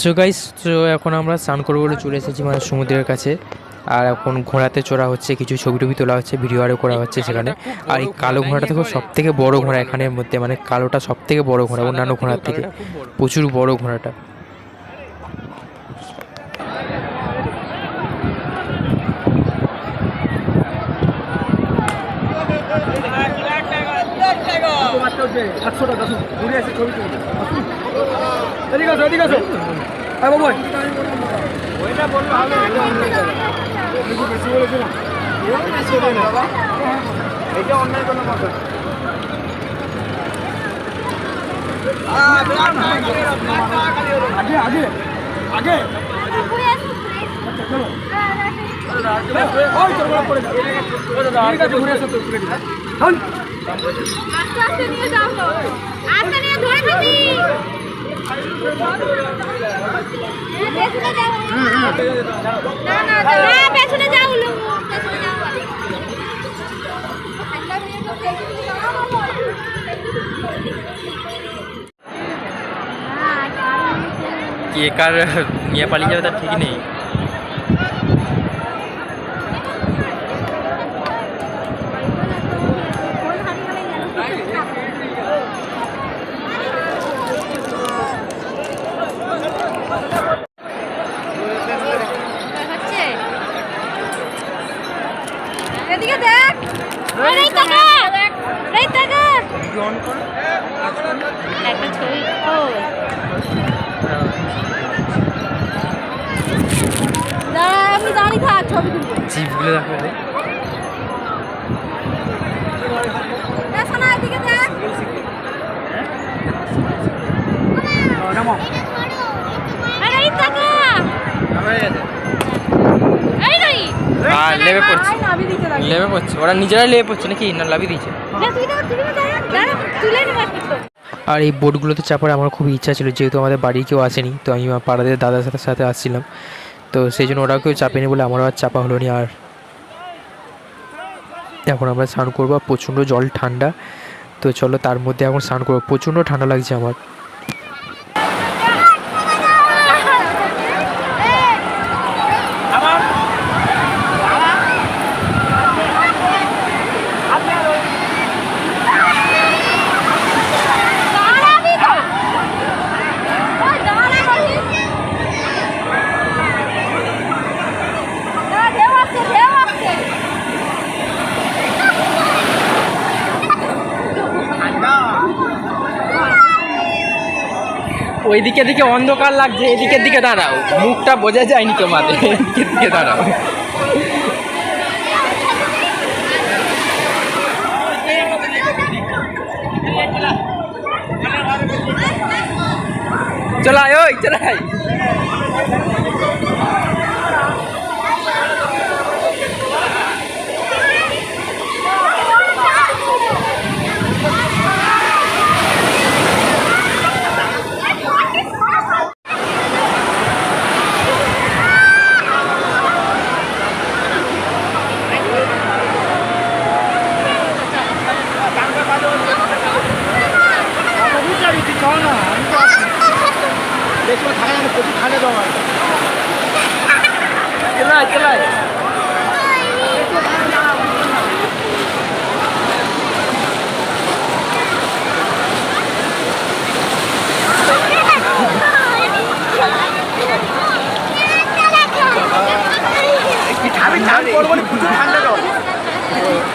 So guys তো এখন আমরা স্নান করব বলে চলে এসেছি মানে সমুদ্রের কাছে। আর এখন ঘোড়াতে চড়া হচ্ছে, কিছু ছবি টবি তোলা হচ্ছে ভিডিও আরও করা হচ্ছে সেখানে। আর এই কালো ঘোড়াটা দেখো সব থেকে বড় ঘোড়া এখানের মধ্যে মানে কালোটা সব থেকে বড় ঘোড়া, অন্যান্য ঘোড়ার থেকে। প্রচুর বড় ঘোড়াটা। একশো টাকা ঘুরে আসি ছবি এদিকে আসো এদিকে আসো। হ্যাঁ বাবু এটা অন্যায় কোনো কথা আগে আগে আগে হন আস্তে আস্তে নিয়ে যাও আস্তে নিয়ে ধরে না না না পেছনে যাও পেছনে কে কার নিয়ে পালিয়ে যাবে তার ঠিক নেই হচ্ছে এদিকে দেখ। আরে টাকা এই টাকা একটা ছবি। ও। আমি দাঁড়িয়ে থাক ছবি তুলবো। জিপগুলো দেখো না এদিকে দেখ। নামো এই এই পড়ছে। লেবে পড়ছে। ওরা নিজেরাই লেবে পড়ছে নাকি? না লাভি দিয়েছে। আর এই বোটগুলোতে চাপার আমার খুব ইচ্ছা ছিল যেহেতু আমাদের বাড়ি কেউ আসেনি তো আমি আমার পাড়াদের দাদার সাথে সাথে আসছিলাম। তো সেই জন্য ওরাও কেউ চাপেনি বলে আমারও আর চাপা হলো না। আর এখন আমরা স্নান করব আর প্রচণ্ড জল ঠান্ডা। তো চলো তার মধ্যে এখন স্নান করব। প্রচণ্ড ঠান্ডা লাগছে আমার দাঁড়াবি তো ওই দাঁড়া বলি দাঁড়া ঢেউ আসছে ঢেউ আসছে ওইদিকে দিকে অন্ধকার লাগছে, এদিকের দিকে দাঁড়াও। মুখটা বোঝা যায়নি তোমাদের, এদিকের দিকে দাঁড়াও। চলাই ওই চলাই বুঝলি তুই চল না আমি তো আছি দেখব থাকা যাবে প্রচুর ঠান্ডা আমি করব প্রচুর ঠান্ডা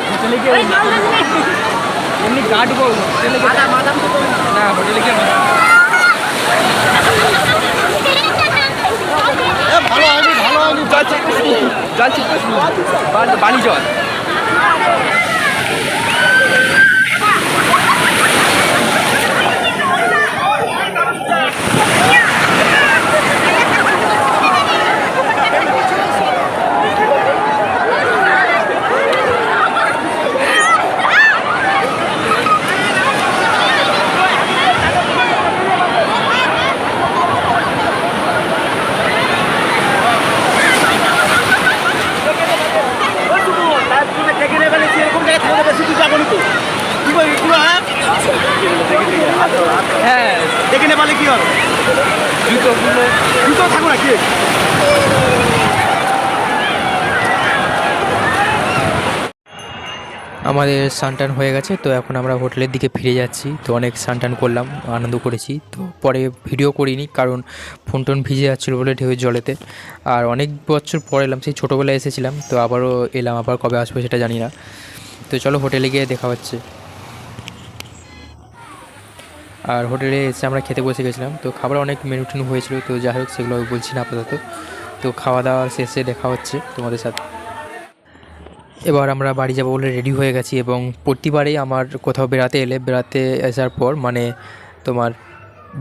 হোটেলে গিয়ে এমনি কাটবো হোটেলে গিয়ে না। হোটেলে গিয়ে ভালো হয়নি ভালো হয়নি জল চিপকে জল চিপকে বালি জল তো থাকো না কি আমাদের সানটান হয়ে গেছে, তো এখন আমরা হোটেলের দিকে ফিরে যাচ্ছি। তো অনেক সানটান করলাম, আনন্দ করেছি। তো পরে ভিডিও করিনি, কারণ ফোন টোন ভিজে যাচ্ছিল বলে ঢেউয়ের জলেতে। আর অনেক বছর পরে এলাম, সেই ছোটোবেলায় এসেছিলাম, তো আবারও এলাম, আবার কবে আসব সেটা জানি না। তো চলো হোটেলে গিয়ে দেখা হচ্ছে। আর হোটেলে এসে আমরা খেতে বসে গেছিলাম। তো খাবার অনেক মেনু টেনু হয়েছিল, তো যাই হোক সেগুলো বলছি না আপাতত। তো খাওয়া দাওয়া শেষে দেখা হচ্ছে তোমাদের সাথে। এবার আমরা বাড়ি যাব বলে রেডি হয়ে গেছি এবং প্রতিবারেই আমার কোথাও বেড়াতে এলে, বেড়াতে আসার পর মানে তোমার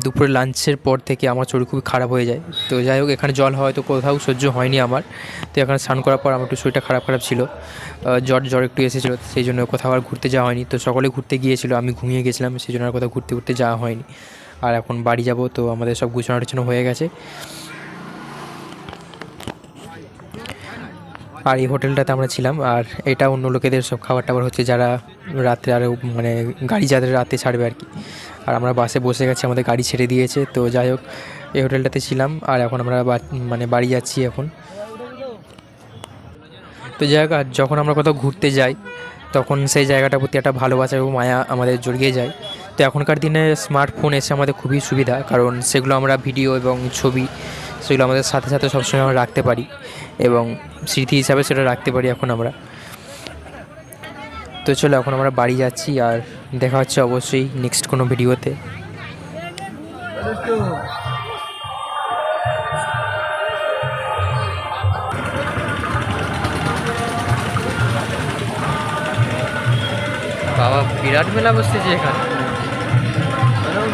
দুপুরে লাঞ্চের পর থেকে আমার শরীর খুবই খারাপ হয়ে যায়। তো যাই হোক, এখানে জল হয়তো কোথাও সহ্য হয়নি আমার। তো এখানে স্নান করার পর আমার একটু শরীরটা খারাপ খারাপ ছিল। জ্বর জ্বর একটু এসেছিল, সেই জন্য কোথাও আর ঘুরতে যাওয়া হয়নি। তো সকলে ঘুরতে গিয়েছিল, আমি ঘুমিয়ে গেছিলাম, সেই জন্য আর কোথাও ঘুরতে ঘুরতে যাওয়া হয়নি। আর এখন বাড়ি যাব, তো আমাদের সব গুছানো টুছানো হয়ে গেছে। আর এই হোটেলটাতে আমরা ছিলাম, আর এটা অন্য লোকেদের সব খাবার টাবার হচ্ছে যারা রাত্রে আরও মানে গাড়ি যাদের রাতে ছাড়বে আর কি। আর আমরা বাসে বসে গেছি, আমাদের গাড়ি ছেড়ে দিয়েছে, তো যাই হোক, এই হোটেলটাতে ছিলাম, আর এখন আমরা মানে বাড়ি যাচ্ছি এখন। তো যাই হোক, আর যখন আমরা কোথাও ঘুরতে যাই, তখন সেই জায়গাটার প্রতি একটা ভালোবাসা এবং মায়া আমাদের জড়িয়ে যায়। তো এখনকার দিনে স্মার্টফোন এসে আমাদের খুবই সুবিধা, কারণ সেগুলো আমরা ভিডিও এবং ছবি, সেগুলো আমাদের সাথে সাথে সবসময় আমরা রাখতে পারি এবং স্মৃতি হিসাবে সেটা রাখতে পারি এখন আমরা। তো চলো এখন আমরা বাড়ি যাচ্ছি আর দেখা হচ্ছে অবশ্যই নেক্সট কোনো ভিডিওতে। বাবা বিরাট মেলা বসতেছে এখানে। বাহ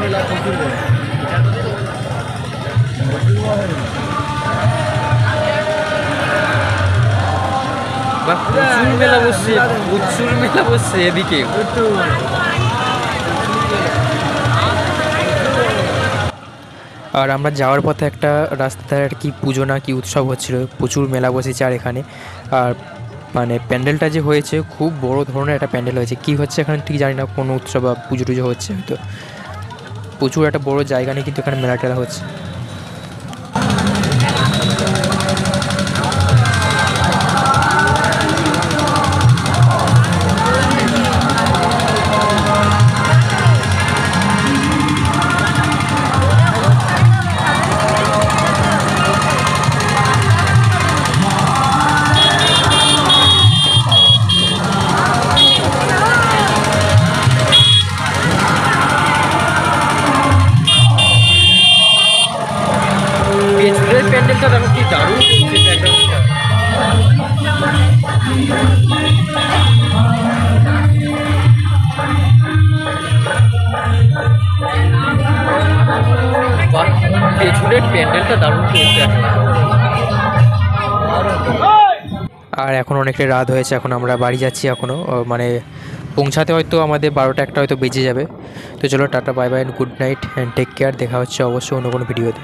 প্রচুর মেলা বসছে প্রচুর মেলা বসছে এদিকে। আর আমরা যাওয়ার পথে একটা রাস্তায় আর কি পুজো না কি উৎসব হচ্ছিল, প্রচুর মেলা বসেছে আর এখানে। আর মানে প্যান্ডেলটা যে হয়েছে, খুব বড় ধরনের একটা প্যান্ডেল হয়েছে। কি হচ্ছে এখানে ঠিক জানি না, কোনো উৎসব বা পুজো টুজো হচ্ছে হয়তো। প্রচুর একটা বড় জায়গা নিয়ে কিন্তু এখানে মেলা টেলা হচ্ছে। প্যান্ডেলটা দারুণ আর এখন অনেকটা রাত হয়েছে, এখন আমরা বাড়ি যাচ্ছি এখনও মানে পৌঁছাতে হয়তো আমাদের বারোটা একটা হয়তো বেজে যাবে। তো চলো, tata bye bye good night and take care দেখা হচ্ছে অবশ্যই অন্য কোনো ভিডিওতে